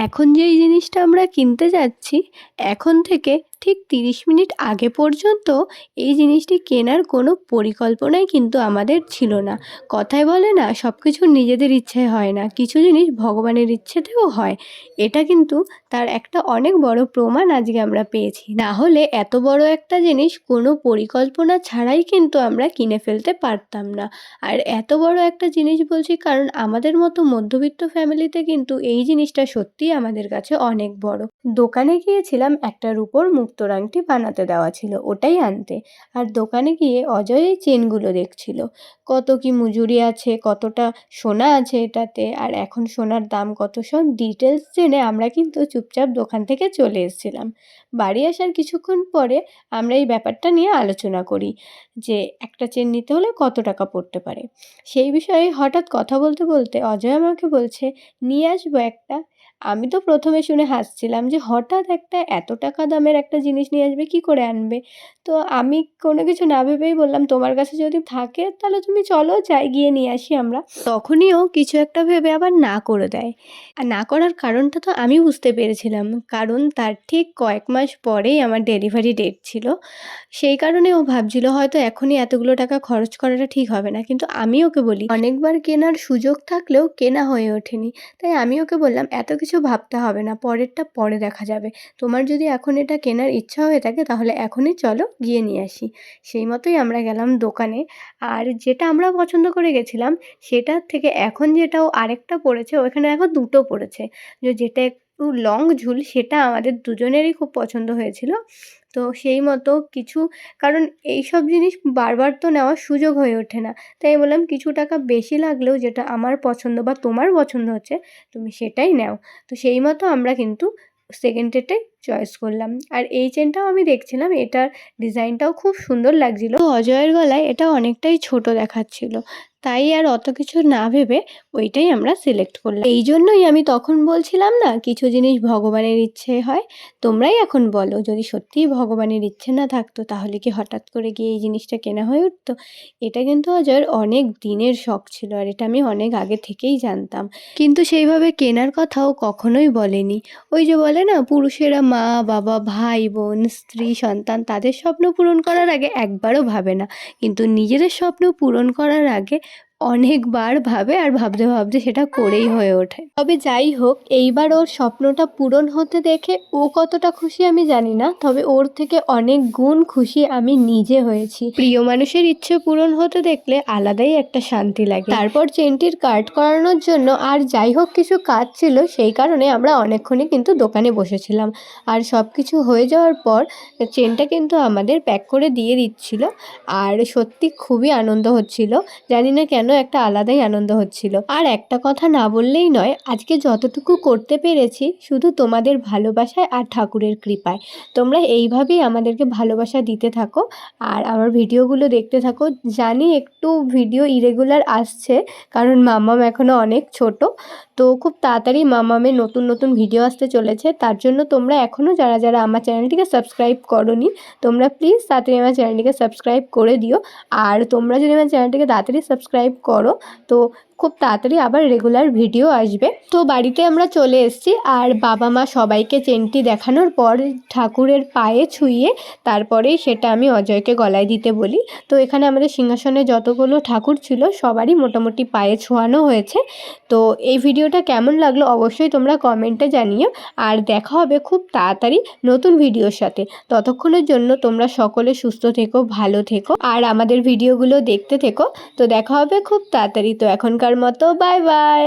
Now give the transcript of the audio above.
এখন যেই জিনিসটা আমরা কিনতে যাচ্ছি এখন থেকে ঠিক তিরিশ মিনিট আগে পর্যন্ত এই জিনিসটি কেনার কোনো পরিকল্পনাই কিন্তু আমাদের ছিল না। কথায় বলে না সব কিছু নিজেদের ইচ্ছায় হয় না, কিছু জিনিস ভগবানের ইচ্ছেতেও হয়। এটা কিন্তু তার একটা অনেক বড় প্রমাণ আজকে আমরা পেয়েছি। না হলে এত বড় একটা জিনিস কোনো পরিকল্পনা ছাড়াই কিন্তু আমরা কিনে ফেলতে পারতাম না। আর এত বড় একটা জিনিস বলছি কারণ আমাদের মতো মধ্যবিত্ত ফ্যামিলিতে কিন্তু এই জিনিসটা সত্যিই আমাদের কাছে অনেক বড়। দোকানে গিয়েছিলাম একটা রূপোর মুক্তোর আংটি বানাতে দেওয়া ছিল, ওটাই আনতে। আর দোকানে গিয়ে অজয় এই চেনগুলো দেখছিল। কত কি মজুরি আছে, কতটা সোনা আছে এটাতে, আর এখন সোনার দাম কত সব ডিটেলস জেনে আমরা কিন্তু চুপচাপ দোকান থেকে চলে এসেছিলাম। বাড়ি আসার কিছুক্ষণ পরে আমরা এই ব্যাপারটা নিয়ে আলোচনা করি যে একটা চেন নিতে হলে কত টাকা পড়তে পারে। সেই বিষয়ে হঠাৎ কথা বলতে বলতে অজয় আমাকে বলছে, নিয়ে আসব একটা। আমি তো প্রথমে শুনে হাসছিলাম যে হঠাৎ একটা এত টাকা দামের একটা জিনিস নিয়ে আসবে, কী করে আনবে? তো আমি কোনো কিছু না ভেবেই বললাম, তোমার কাছে যদি থাকে তাহলে তুমি চলো, যাই, গিয়ে নিয়ে আসি আমরা। তখনই ও কিছু একটা ভেবে আবার না করে দেয়। আর না করার কারণটা তো আমি বুঝতে পেরেছিলাম, কারণ তার ঠিক কয়েক মাস পরেই আমার ডেলিভারি ডেট ছিল। সেই কারণে ও ভাবছিল হয়তো এখনই এতগুলো টাকা খরচ করাটা ঠিক হবে না। কিন্তু আমি ওকে বলি, অনেকবার কেনার সুযোগ থাকলেও কেনা হয়ে ওঠেনি। তাই আমি ওকে বললাম, এত কিছু ভাবতে হবে না, পরেরটা পরে দেখা যাবে। তোমার যদি এখন এটা কেনার ইচ্ছা হয়ে থাকে, তাহলে এখনই চলো গিয়ে নিয়ে আসি। সেই মতোই আমরা গেলাম দোকানে। আর যেটা আমরা পছন্দ করে গেছিলাম, সেটার থেকে এখন যেটা ও আরেকটা পড়েছে ওখানে এখন দুটো পড়েছে যেটা লং ঝুল সেটা আমাদের দুজনেরই খুব পছন্দ হয়েছিল। তো সেই মতো কিছু, কারণ এই সব জিনিস বারবার তো নেওয়ার সুযোগ হয়ে ওঠে না। তাই বললাম, কিছু টাকা বেশি লাগলেও যেটা আমার পছন্দ বা তোমার পছন্দ হচ্ছে, তুমি সেটাই নাও। তো সেই মতো আমরা কিন্তু সেকেন্ড সেকেন্ডেরটাই চয়েস করলাম। আর এই চেনটাও আমি দেখছিলাম, এটার ডিজাইনটাও খুব সুন্দর লাগছিল। অজয়ের গলায় এটা অনেকটাই ছোট দেখাচ্ছিল। তাই আর অত কিছু না ভেবে ওইটাই আমরা সিলেক্ট করলাম। এই জন্যই আমি তখন বলছিলাম না, কিছু জিনিস ভগবানের ইচ্ছে হয়, তোমরাই এখন বলো, যদি সত্যিই ভগবানের ইচ্ছে না থাকতো, তাহলে কি হঠাৎ করে গিয়ে এই জিনিসটা কেনা হয়ে উঠতো? এটা কিন্তু অজয়ের অনেক দিনের শখ ছিল, আর এটা আমি অনেক আগে থেকেই জানতাম। কিন্তু সেইভাবে কেনার কথাও কখনোই বলেনি। ওই যে বলে না, পুরুষেরা মা, বাবা, ভাই, বোন, স্ত্রী, সন্তান, তাদের স্বপ্ন পূরণ করার আগে একবারও ভাবে না। কিন্তু নিজেদের স্বপ্ন পূরণ করার আগে অনেকবার ভাবে আর ভাবতে ভাবতে সেটা করেই হয়ে ওঠে। তবে যাই হোক, এইবার ওর স্বপ্নটা পূরণ হতে দেখে ও কতটা খুশি আমি জানি না, তবে ওর থেকে অনেক গুণ খুশি আমি নিজে হয়েছি। প্রিয় মানুষের ইচ্ছে পূরণ হতে দেখলে আলাদাই একটা শান্তি লাগে। তারপর চেনটির কাট করানোর জন্য আর যাই হোক কিছু কাজ ছিল, সেই কারণে আমরা অনেকক্ষণই কিন্তু দোকানে বসেছিলাম। আর সব কিছু হয়ে যাওয়ার পর চেনটা কিন্তু আমাদের প্যাক করে দিয়ে দিচ্ছিল। আর সত্যি খুবই আনন্দ হচ্ছিল। জানি না কেন একটা আলাদাই আনন্দ হচ্ছিল। আর একটা কথা না বললেই নয়, আজকে যতটুকু করতে পেরেছি শুধু তোমাদের ভালোবাসায় আর ঠাকুরের কৃপায়। তোমরা এইভাবেই আমাদেরকে ভালোবাসা দিতে থাকো আর আমার ভিডিওগুলো দেখতে থাকো। জানি একটু ভিডিও ইরেগুলার আসছে, কারণ মামাম এখনও অনেক ছোট। তো খুব তাড়াতাড়ি মামামের নতুন নতুন ভিডিও আসতে চলেছে। তার জন্য তোমরা এখনও যারা যারা আমার চ্যানেলটিকে সাবস্ক্রাইব করনি, তোমরা প্লিজ তাড়াতাড়ি আমার চ্যানেলটিকে সাবস্ক্রাইব করে দিও। আর তোমরা যদি আমার চ্যানেলটিকে তাড়াতাড়ি সাবস্ক্রাইব করো। তো খুব তাড়াতাড়ি আবার রেগুলার ভিডিও আসবে। তো বাড়িতে আমরা চলে এসেছি আর বাবা মা সবাইকে চেনটি দেখানোর পর ঠাকুরের পায়ে ছুঁয়ে তারপরেই সেটা আমি অজয়কে গলায় দিতে বলি। তো এখানে আমাদের সিংহাসনে যতগুলো ঠাকুর ছিল সবারই মোটামুটি পায়ে ছোঁয়ানো হয়েছে। তো এই ভিডিওটা কেমন লাগল অবশ্যই তোমরা কমেন্টে জানিও। আর দেখা হবে খুব তাড়াতাড়ি নতুন ভিডিওর সাথে। ততক্ষণের জন্য তোমরা সকলে সুস্থ থেকো, ভালো থেকো। আর আমাদের ভিডিওগুলো দেখতে থেকো। তো দেখা হবে খুব তাড়াতাড়ি। তো এখনকার মতো বাই বাই।